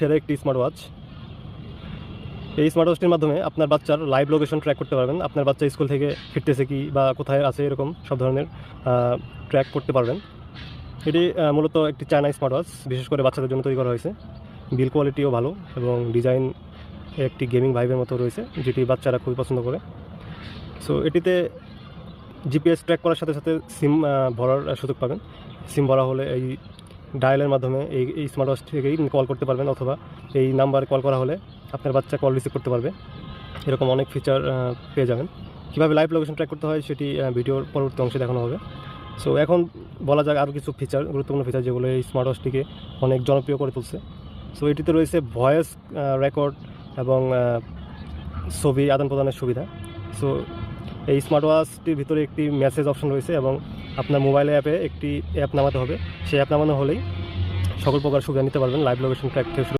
সেরা একটি smart watch এই স্মার্ট ওয়াচটির মাধ্যমে আপনার বাচ্চার লাইভ লোকেশন ট্র্যাক করতে পারবেন। আপনার বাচ্চা স্কুল থেকে ফিরতেছে কি বা কোথায় আছে এরকম সব ধরনের ট্র্যাক করতে পারবেন। এটি মূলত একটি চায়না স্মার্ট ওয়াচ বিশেষ করে বাচ্চাদের জন্য তৈরি করা হয়েছে। বিল কোয়ালিটিও ভালো এবং ডিজাইন একটি গেমিং ভাইবের মতো রয়েছে, যেটি বাচ্চারা খুবই পছন্দ করে। সো এটিতে জিপিএস ট্র্যাক করার সাথে সাথে সিম ভরার সুযোগ পাবেন। সিম ভরা হলে এই ডায়ালের মাধ্যমে এই এই স্মার্ট ওয়াচ থেকেই কল করতে পারবেন অথবা এই নাম্বারে কল করা হলে আপনার বাচ্চা কল রিসিভ করতে পারবে। এরকম অনেক ফিচার পেয়ে যাবেন। কীভাবে লাইভ লোকেশন ট্র্যাক করতে হয় সেটি ভিডিওর পরবর্তী অংশে দেখানো হবে। সো এখন বলা যাক আরও কিছু ফিচার গুরুত্বপূর্ণ ফিচার যেগুলো এই স্মার্ট ওয়াচটিকে অনেক জনপ্রিয় করে তুলছে। সো এটিতে রয়েছে ভয়েস রেকর্ড এবং ছবি আদান প্রদানের সুবিধা। সো এই স্মার্ট ওয়াচটির ভিতরে একটি মেসেজ অপশন রয়েছে এবং আপনার মোবাইল অ্যাপে একটি অ্যাপ নামাতে হবে। সেই অ্যাপ নামানো হলেই সকল প্রকার সুবিধা নিতে পারবেন। লাইভ লোকেশন ট্র্যাক থেকে